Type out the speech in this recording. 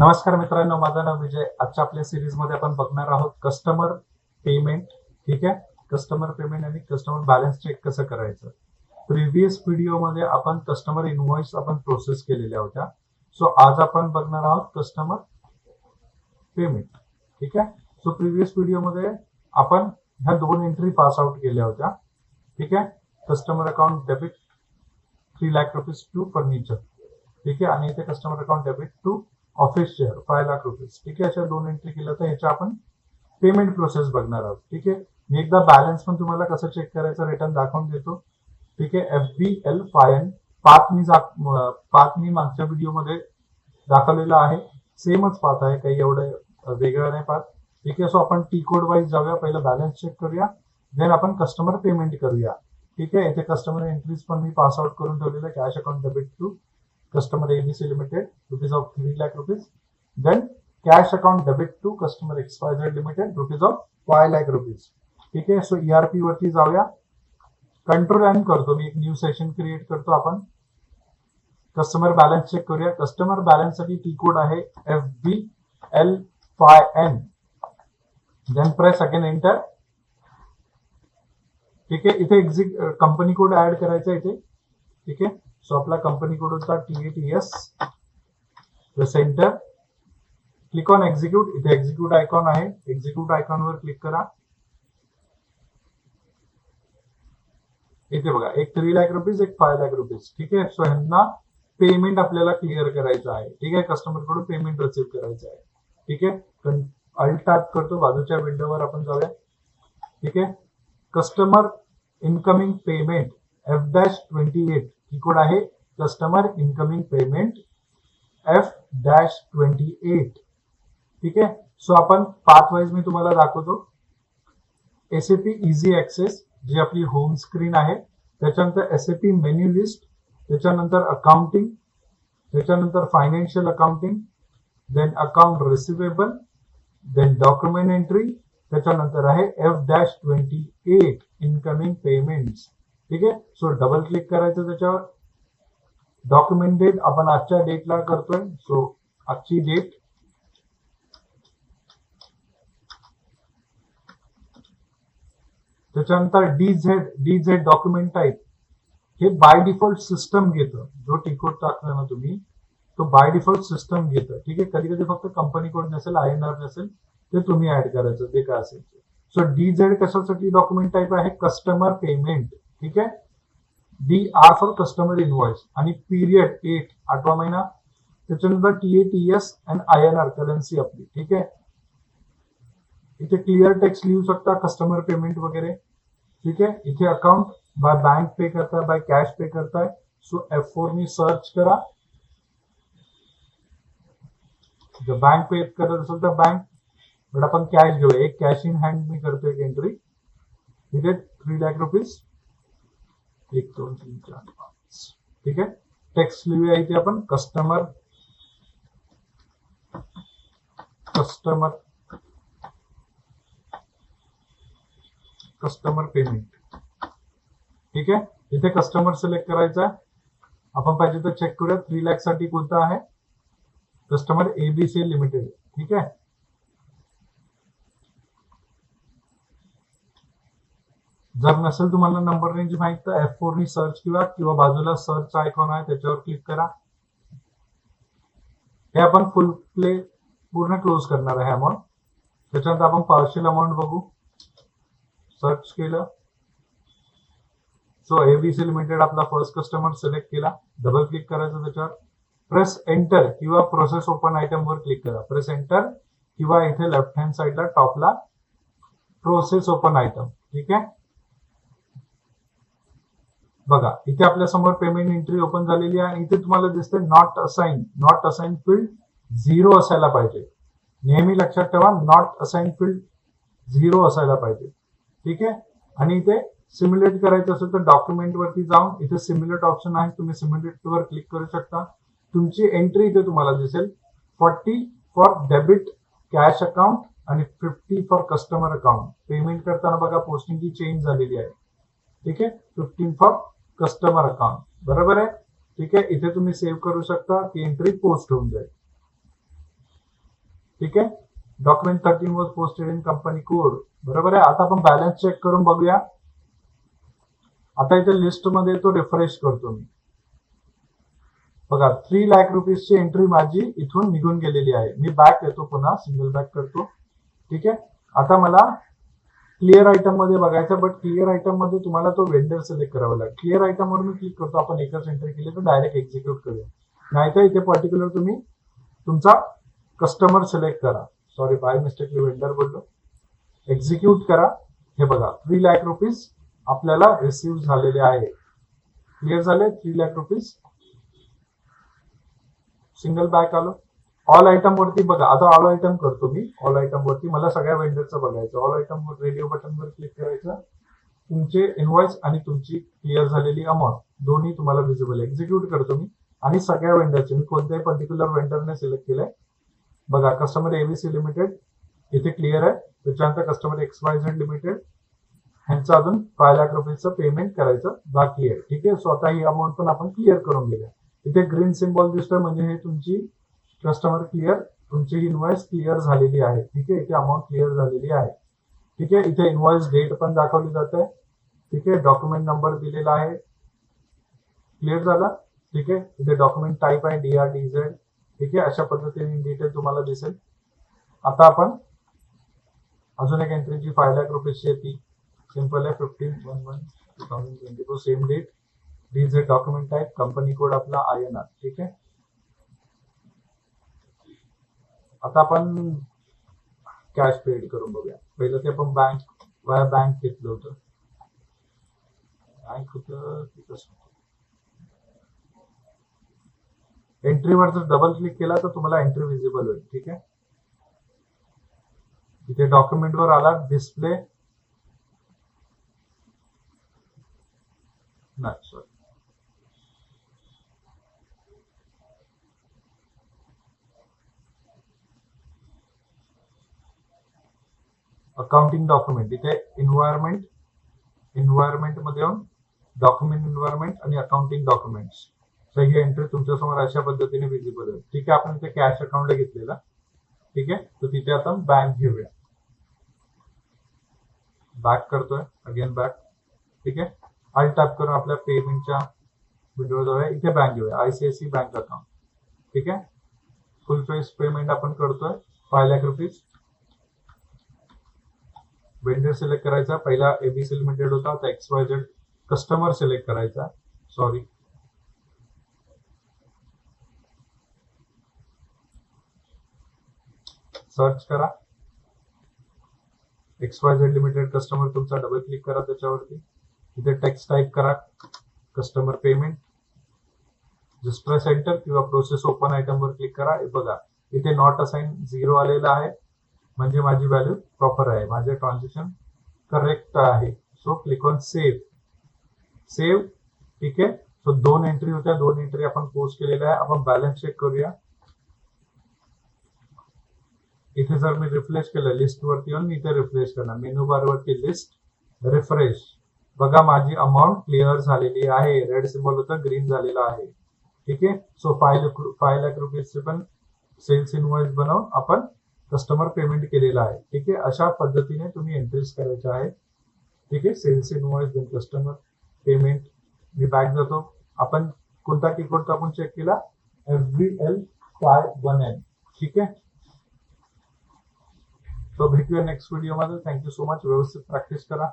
नमस्कार मित्रांनो माझं नाव विजय. आजच्या आपल्या सिरीजमध्ये आपण बघणार आहोत कस्टमर पेमेंट ठीक आहे? कस्टमर पेमेंट आणि कस्टमर बॅलन्स चेक कसं करायचं? प्रिव्हियस व्हिडिओमध्ये आपण कस्टमर इनव्हॉइस आपण प्रोसेस केलेल्या होत्या. सो आज आपण बघणार आहोत कस्टमर पेमेंट ठीक आहे? सो प्रिव्हियस व्हिडिओमध्ये आपण ह्या दोन एंट्री पास आउट केल्या होत्या. ठीक आहे? Customer account debit three lakh rupees to furniture ठीक आहे? आणि इथे customer account debit to office share five lakh rupees ठीक आहे अशा दोन एंट्री केल्या तर ह्याच्या आपण पेमेंट प्रोसेस बघणार आहोत. ठीक आहे? मी एकदा बॅलन्स पण तुम्हाला कसं चेक करायचं रिटर्न दाखवून देतो. ठीक आहे? F B L five N पाच मी पाच मी मागच्या व्हिडिओमध्ये दाखवलेला आहे. सेमच पाथ आहे काही एवढं वेगळं नाही पाथ. ठीक आहे? सो आपण टी कोड वाईज जाऊया. पहिलं बॅलन्स चेक करूया. देन आपण कस्टमर पेमेंट करूया. ठीक आहे? इथे कस्टमर एंट्रीज पण मी पास आउट करून ठेवलेलं cash account debit to customer ABC Limited, rupees of 3 lakh rupees. Then cash account debit to customer XYZ Limited, rupees of 5 lakh rupees. ठीक आहे सो ईआरपी वरती जाऊया. कंट्रोल एन करतो मी. एक new session create करतो आपण. कस्टमर बॅलन्स चेक करूया. Customer balance साठी टी कोड आहे F B L five N then press again enter ठीक आहे इथे एक्झिट कंपनी कोड ऍड करायचा इथे. ठीक आहे सो आपला कंपनीकडूनचा T A T S centre click on execute इथे एक्झिक्यूट आयकॉन आहे. एक्झिक्यूट आयकॉन वर क्लिक करा. इथे बघा एक थ्री लॅक रुपीज एक फाय लॅक रुपीज ठीक आहे? सो ह्यांना पेमेंट आपल्याला क्लिअर करायचं आहे. ठीक आहे? कस्टमरकडून पेमेंट रिसिव्ह करायचं आहे. ठीक आहे? अल्ट टॅप करतो. बाजूच्या विंडोवर आपण जाऊया. ठीक आहे? Customer incoming payment F dash twenty eight code आहे? Customer incoming payment F dash twenty eight ठीक आहे? सो आपण पाथ वाईज मी तुम्हाला दाखवतो. एसएपी इझी ऍक्सेस जी आपली होम स्क्रीन आहे. त्याच्यानंतर एसएपी मेन्यू लिस्ट त्याच्यानंतर अकाउंटिंग त्याच्यानंतर financial accounting then account receivable then document entry त्याच्यानंतर आहे F dash twenty eight incoming payments ठीक आहे? सो डबल क्लिक करायचं त्याच्यावर. डॉक्युमेंट डेट आपण आजच्या डेटला करतोय. सो आजची डेट त्याच्यानंतर D Z D Z document type हे बाय डिफॉल्ट सिस्टम घेतं. जो टिकोड टाकला ना तुम्ही तो बाय डिफॉल्ट सिस्टम घेतं. ठीक आहे? कधी कधी फक्त कंपनी कोड नसेल आय एन आर नसेल ते तुम्ही ऍड करायचं. ते काय असेल सो डी झेड कशासाठी डॉक्युमेंट टाईप आहे? कस्टमर पेमेंट ठीक आहे D R for customer invoice आणि पीरियड एट आठवा महिना। T A T S and I N R currency आपली ठीक आहे इथे क्लिअर टेक्स्ट लिहू शकता कस्टमर पेमेंट वगैरे, ठीक आहे इथे अकाउंट बाय बँक पे करताय बाय कॅश पे करताय सो एफ़ फोर नी सर्च करा। जर बँक पे करत तर बँक बट आपण कॅश एक कॅश इन हँड मी करतो एंट्री ठीक आहे थ्री लॅक रुपीज़ एक दोन तीन चार पाच ठीक आहे? टेक्स्ट लिहूया इथे आपण. कस्टमर कस्टमर कस्टमर पेमेंट ठीक आहे? इथे कस्टमर सिलेक्ट करायचा आपण पाहिजे तर चेक करूया. थ्री लॅकसाठी कोणता आहे? कस्टमर एबीसी लिमिटेड ठीक आहे? जर नसेल तुम्हाला नंबर रेंज माहीत तर एफ फोर नी सर्च किंवा किंवा बाजूला सर्च आयकॉन आहे त्याच्यावर क्लिक करा. हे आपण फुल प्ले पूर्ण क्लोज करणार आहे अमाऊंट त्याच्यानंतर आपण पार्शियल अमाऊंट बघू. सर्च केलं. सो एबीसी लिमिटेड आपला फर्स्ट कस्टमर सिलेक्ट केला. डबल क्लिक करायचं त्याच्यावर. प्रेस एंटर किंवा प्रोसेस ओपन आयटम वर क्लिक करा. प्रेस एंटर किंवा इथे लेफ्ट हँड साईडला टॉपला प्रोसेस ओपन आयटम ठीक आहे? बघा इथे आपल्यासमोर पेमेंट एंट्री ओपन झालेली आहे आणि इथे तुम्हाला दिसते not assign not assign field zero असायला पाहिजे. नेहमी लक्षात ठेवा नॉट असाइन फील्ड झिरो असायला पाहिजे. ठीक आहे? आणि इथे सिम्युलेट करायचं असेल तर डॉक्युमेंट वरती जाऊन इथे सिम्युलेट ऑप्शन आहे तुम्ही सिम्युलेट वर क्लिक करू शकता. तुमची एंट्री इथे तुम्हाला दिसेल. Forty four debit cash account आणि fifty four customer account payment करताना बघा पोस्टिंगची चेंज झालेली आहे. ठीक आहे? फिफ्टीन फॉर कस्टमर अकाउंट बरोबर आहे? ठीक आहे? इथे तुम्ही सेव्ह करू शकता. ती एंट्री पोस्ट होऊन जाईल. ठीक आहे? Document thirteen was posted in company code बरोबर आहे? आता आपण बॅलन्स चेक करून बघूया. आता इथे लिस्टमध्ये तो रिफ्रेश करतो मी. बघा थ्री लॅक रुपीजची एंट्री माझी इथून निघून गेलेली आहे. मी बॅक येतो पुन्हा सिंगल बॅक करतो. ठीक आहे? आता मला क्लिअर आयटममध्ये बघायचं बट क्लिअर आयटममध्ये तुम्हाला तो वेंडर सिलेक्ट करावा लागेल. क्लिअर आयटम वर मी क्लिक करतो आपण एकच एंट्री केली तर डायरेक्ट एक्झिक्यूट करूया. नाहीतर इथे पर्टिक्युलर तुम्ही तुमचा कस्टमर सिलेक्ट करा. सॉरी बाय मिस्टेकली वेंडर बोललो. एक्झिक्यूट करा. हे बघा थ्री लॅक रुपीज आपल्याला रिसिव्ह झालेले आहे. क्लिअर झाले? Three lakh rupees single back आलो. ऑल आयटम वरती बघा. आता ऑल आयटम करतो मी. ऑल आयटम वरती मला सगळ्या वेंडरचं बघायचं. ऑल आयटम वर रेडिओ बटन वर क्लिक करायचं. तुमचे इनवॉइस आणि तुमची क्लिअर झालेली अमाऊंट दोन्ही तुम्हाला विजिबल एक्झिक्यूट करतो मी. आणि सगळ्या वेंडरचे मी कोणत्याही पर्टिक्युलर वेंडरने सिलेक्ट केलंय. बघा कस्टमर एबीसी लिमिटेड इथे क्लिअर आहे. त्याच्यानंतर customer X Y Z limited ह्यांचं अजून फाय लाख रुपयेचं पेमेंट करायचं बाकी आहे. ठीक आहे? स्वतः ही अमाऊंट पण आपण क्लिअर करून घेऊया. इथे ग्रीन सिम्बॉल दिसतोय. म्हणजे हे तुमची कस्टमर क्लिअर तुमची इनवॉइस क्लिअर झालेली आहे. ठीक आहे? इथे अमाऊंट क्लिअर झालेली आहे. ठीक आहे? इथे इनवॉइस डेट पण दाखवली जाते. ठीक आहे? डॉक्युमेंट नंबर दिलेला आहे. क्लिअर झाला? ठीक आहे? इथे डॉक्युमेंट टाईप आहे डी आर डी झेड ठीक आहे? अशा पद्धतीने डिटेल तुम्हाला दिसेल. आता आपण अजून एक एंट्रीची फाय लाख रुपयाची आहे ती सिंपल आहे fifteen one one two thousand twenty four same date D Z document type company code आपला आय एन आर ठीक आहे? आता आपण कॅश पेड करून बघूया. पहिलं ते आपण बँक वाया बँक घेतलं होतं. बँक होतं की एंट्रीवर जर डबल क्लिक केला तर तुम्हाला एंट्री विजिबल होईल ठीक आहे? इथे डॉक्युमेंट वर आला डिस्प्ले नाही सॉरी अकाउंटिंग डॉक्युमेंट इथे एन्व्हायरमेंट एन्व्हायरमेंटमध्ये येऊन डॉक्युमेंट एन्व्हायरमेंट आणि अकाउंटिंग डॉक्युमेंट्स तर ही एंट्री तुमच्यासमोर अशा पद्धतीने विजिबल आहे. ठीक आहे आपण इथे कॅश अकाउंट घेतलेला. ठीक आहे तर तिथे आता बँक घेऊया. बॅक करतोय अगेन बॅक ठीक आहे आय टॅप करून आपल्या पेमेंटच्या विंडो आहे. इथे बँक घेऊया आयसीआयसी बँक अकाउंट ठीक आहे फुल फेस पेमेंट आपण करतोय five lakh rupees vendor select करायचा. पहिला एबीसी लिमिटेड होता. आता X Y Z customer select करायचा. सॉरी सर्च करा. X Y Z limited customer तुमचा डबल क्लिक करा त्याच्यावरती. इथे टेक्स्ट टाईप करा. कस्टमर पेमेंट प्रेस एंटर किंवा प्रोसेस ओपन आयटम वर क्लिक करा. हे बघा. इथे नॉट असाइन झिरो आलेला आहे. म्हणजे माझी व्हॅल्यू प्रॉपर आहे. माझे ट्रान्झॅक्शन करेक्ट आहे. So click on save save ठीक आहे? सो दोन एंट्री होत्या. दोन एंट्री आपण पोस्ट केलेल्या आहे. आपण बॅलन्स चेक करूया. इथे जर मी रिफ्रेश केलं लिस्ट वरती येऊन मी इथे रिफ्रेश करणार. मेनू बार वरती लिस्ट रिफ्रेश बघा, माझी अमाऊंट क्लिअर झालेली आहे. रेड सिम्बॉल होतं ग्रीन झालेलं आहे. ठीक आहे? सो फाय फाय लाख रुपीजचे पण सेल्स इनवॉइस बनवून आपण कस्टमर पेमेंट केलेला आहे. ठीक आहे? अशा पद्धतीने तुम्ही एंट्रीज करायच्या आहे ठीक आहे? Sales invoice then customer payment मी बॅक जातो. आपण कोणता टिकोड आपण चेक केला? F B L five one N ठीक आहे? तो भेटूया नेक्स्ट व्हिडिओमध्ये थँक्यू सो मच व्यवस्थित प्रॅक्टिस करा.